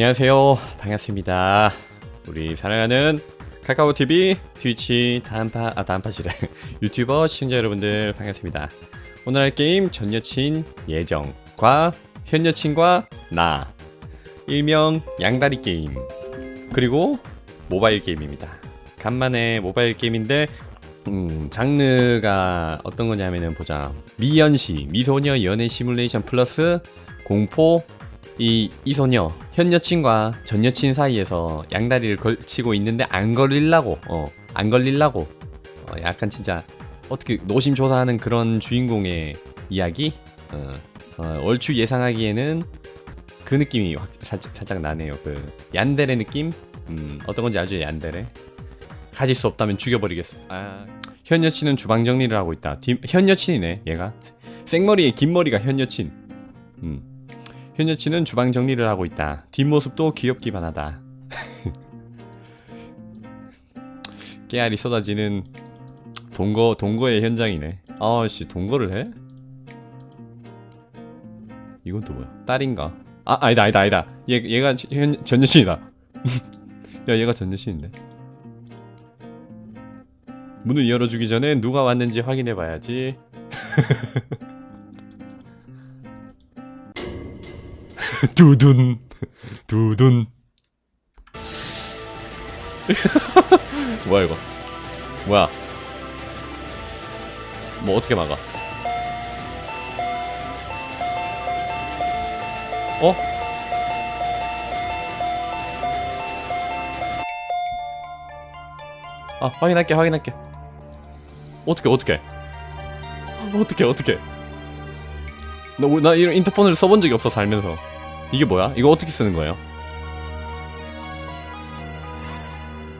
안녕하세요. 반갑습니다. 우리 사랑하는 카카오TV, 트위치, 단파, 아, 단파시래. 유튜버 시청자 여러분들 반갑습니다. 오늘 할 게임 전 여친 예정과 현 여친과 나. 일명 양다리 게임. 그리고 모바일 게임입니다. 간만에 모바일 게임인데, 음, 장르가 어떤 거냐면은 보자. 미연시, 미소녀 연애 시뮬레이션 플러스 공포, 이 이 소녀 현 여친과 전 여친 사이에서 양다리를 걸치고 있는데 안 걸리려고 어 안 걸리려고. 어, 약간 진짜 어떻게 노심초사하는 그런 주인공의 이야기? 어, 어, 얼추 예상하기에는 그 느낌이 확, 살짝, 살짝 나네요. 그 얀데레 느낌? 음, 어떤 건지 알죠 얀데레 가질 수 없다면 죽여버리겠어 아, 현 여친은 주방 정리를 하고 있다. 뒷- 현 여친이네 얘가. 생머리에 긴 머리가 현 여친. 음. 현 여친은 주방 정리를 하고 있다. 뒷모습도 귀엽기만 하다. 깨알이 쏟아지는 동거 동거의 현장이네. 아씨 동거를 해? 이건 또 뭐야? 딸인가? 아 아니다 아니다 아니다. 얘 얘가 현, 전 여친이다. 야 얘가 전 여친인데. 문을 열어주기 전에 누가 왔는지 확인해봐야지. 두둔 두둔. 뭐야 이거? 뭐야? 뭐 어떻게 막아? 어? 아 확인할게 확인할게. 어떻게 어떻게? 어떻게 어떻게? 나, 오- 나 이런 인터폰을 써본 적이 없어 살면서 이게 뭐야? 이거 어떻게 쓰는 거예요?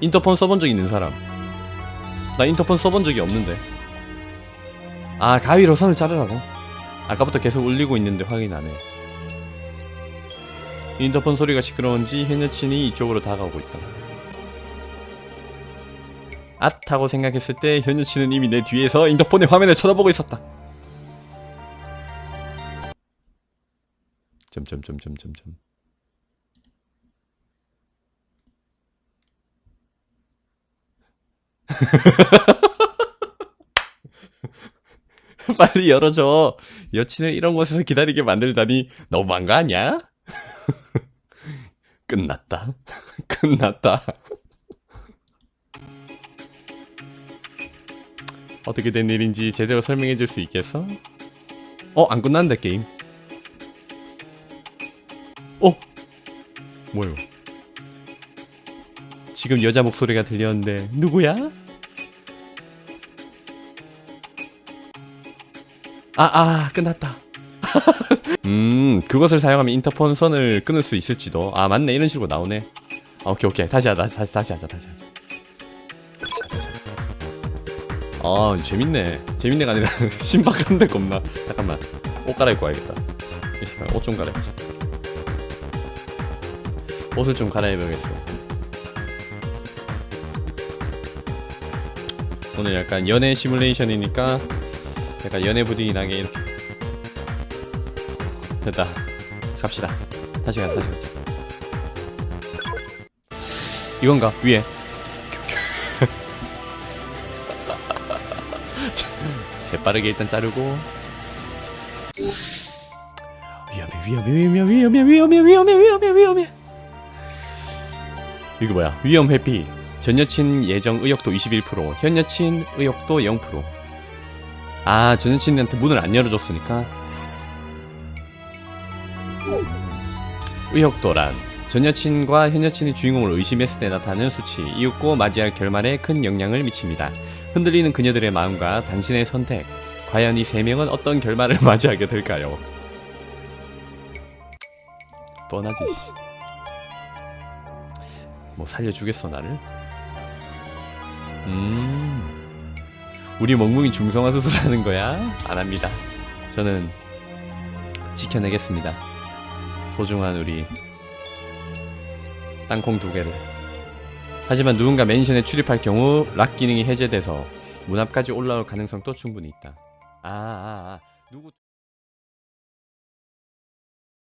인터폰 써본 적 있는 사람 나 인터폰 써본 적이 없는데 아 가위로 선을 자르라고? 아까부터 계속 울리고 있는데 확인 안해 인터폰 소리가 시끄러운지 현 여친이 이쪽으로 다가오고 있다 앗 하고 생각했을 때 현 여친은 이미 내 뒤에서 인터폰의 화면을 쳐다보고 있었다 점점점점점점 빨리 열어줘 여친을 이런 곳에서 기다리게 만들다니 너무한 거 아니야? 끝났다 끝났다 어떻게 된 일인지 제대로 설명해 줄 수 있겠어? 어? 안 끝났는데 게임 어? 뭐요? 지금 여자 목소리가 들렸는데 누구야? 아, 아, 끝났다. 음, 그것을 사용하면 인터폰 선을 끊을 수 있을지도. 아, 맞네. 이런 식으로 나오네. 아, 오케이, 오케이. 다시 하자. 다시, 다시 하자. 다시 하자. 아, 재밌네. 재밌네가 아니라 신박한데 겁나. 잠깐만. 옷 갈아입고 와야겠다. 옷 좀 갈아입자. 옷을 좀 갈아입어야겠어. 오늘 약간 연애 시뮬레이션이니까 약간 연애 분위기 나게 이렇게 됐다. 갑시다. 다시 가자, 다시 가자. 이건가? 위에. 자, 재빠르게 일단 자르고. 위험해, 위험해, 위험해, 위험해, 위험해, 위험해, 위험해, 위험해. 이거 뭐야? 위험 회피. 전 여친 예정 의욕도 21%, 현 여친 의욕도 0%. 아, 전 여친한테 문을 안 열어줬으니까. 의욕도란. 전 여친과 현 여친이 주인공을 의심했을 때 나타나는 수치, 이윽고 맞이할 결말에 큰 영향을 미칩니다. 흔들리는 그녀들의 마음과 당신의 선택. 과연 이 세 명은 어떤 결말을 맞이하게 될까요? 뻔하지, 씨. 뭐 살려주겠어, 나를? 음. 우리 멍뭉이 중성화 수술하는 거야? 안 합니다. 저는 지켜내겠습니다. 소중한 우리 땅콩 두 개를. 하지만 누군가 맨션에 출입할 경우 락 기능이 해제돼서 문 앞까지 올라올 가능성도 충분히 있다. 아, 아, 아. 누구